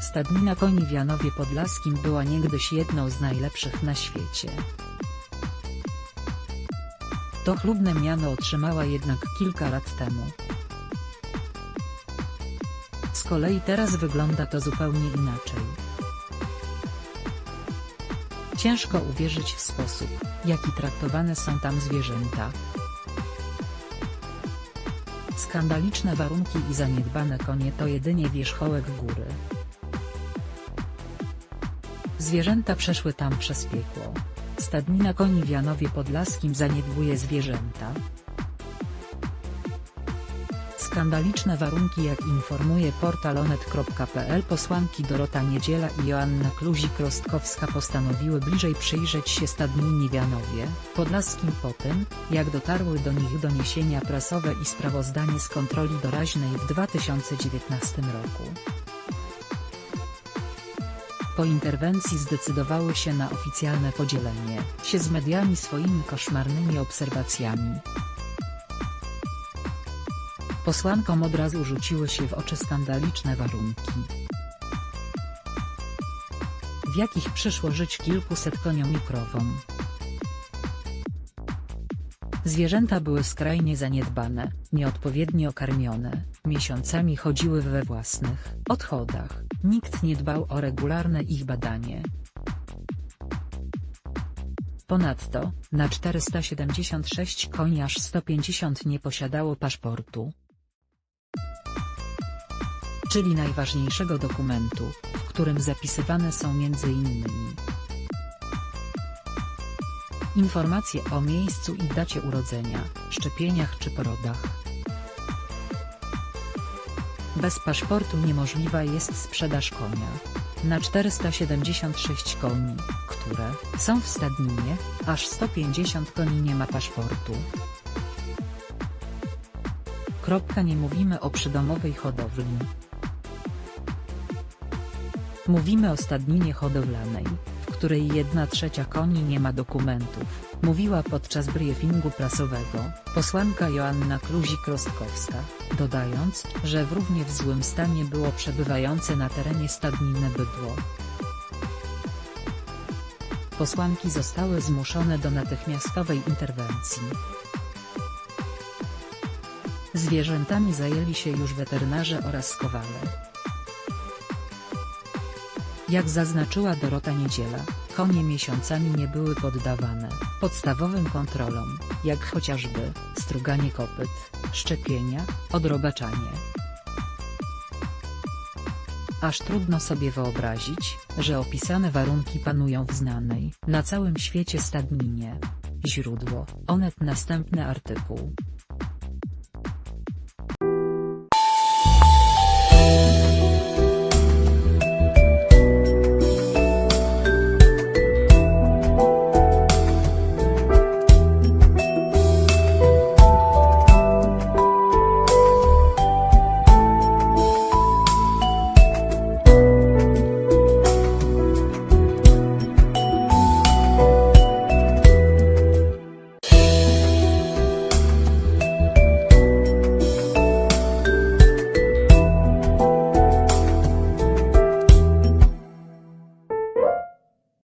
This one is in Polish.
Stadnina koni w Janowie Podlaskim była niegdyś jedną z najlepszych na świecie. To chlubne miano otrzymała jednak kilka lat temu. Z kolei teraz wygląda to zupełnie inaczej. Ciężko uwierzyć w sposób, jaki traktowane są tam zwierzęta. Skandaliczne warunki i zaniedbane konie to jedynie wierzchołek góry. Zwierzęta przeszły tam przez piekło. Stadnina koni w Janowie Podlaskim zaniedbuje zwierzęta. Skandaliczne warunki jak informuje portal onet.pl posłanki Dorota Niedziela i Joanna Kluzik-Rostkowska postanowiły bliżej przyjrzeć się stadninie w Janowie Podlaskim po tym, jak dotarły do nich doniesienia prasowe i sprawozdanie z kontroli doraźnej w 2019 roku. Po interwencji zdecydowały się na oficjalne podzielenie się z mediami swoimi koszmarnymi obserwacjami. Posłankom od razu rzuciły się w oczy skandaliczne warunki, w jakich przyszło żyć kilkuset koniom i krowom. Zwierzęta były skrajnie zaniedbane, nieodpowiednio karmione, miesiącami chodziły we własnych odchodach, nikt nie dbał o regularne ich badanie. Ponadto, na 476 koni aż 150 nie posiadało paszportu. Czyli najważniejszego dokumentu, w którym zapisywane są m.in. Informacje o miejscu i dacie urodzenia, szczepieniach czy porodach. Bez paszportu niemożliwa jest sprzedaż konia. Na 476 koni, które są w stadninie, aż 150 koni nie ma paszportu. Kropka nie mówimy o przydomowej hodowli. Mówimy o stadninie hodowlanej, której jedna trzecia koni nie ma dokumentów, mówiła podczas briefingu prasowego, posłanka Joanna Kluzik-Rostkowska, dodając, że w równie w złym stanie było przebywające na terenie stadniny bydło. Posłanki zostały zmuszone do natychmiastowej interwencji. Zwierzętami zajęli się już weterynarze oraz kowale. Jak zaznaczyła Dorota Niedziela, konie miesiącami nie były poddawane podstawowym kontrolom, jak chociażby struganie kopyt, szczepienia, odrobaczanie. Aż trudno sobie wyobrazić, że opisane warunki panują w znanej na całym świecie stadninie. Źródło, Onet następny artykuł.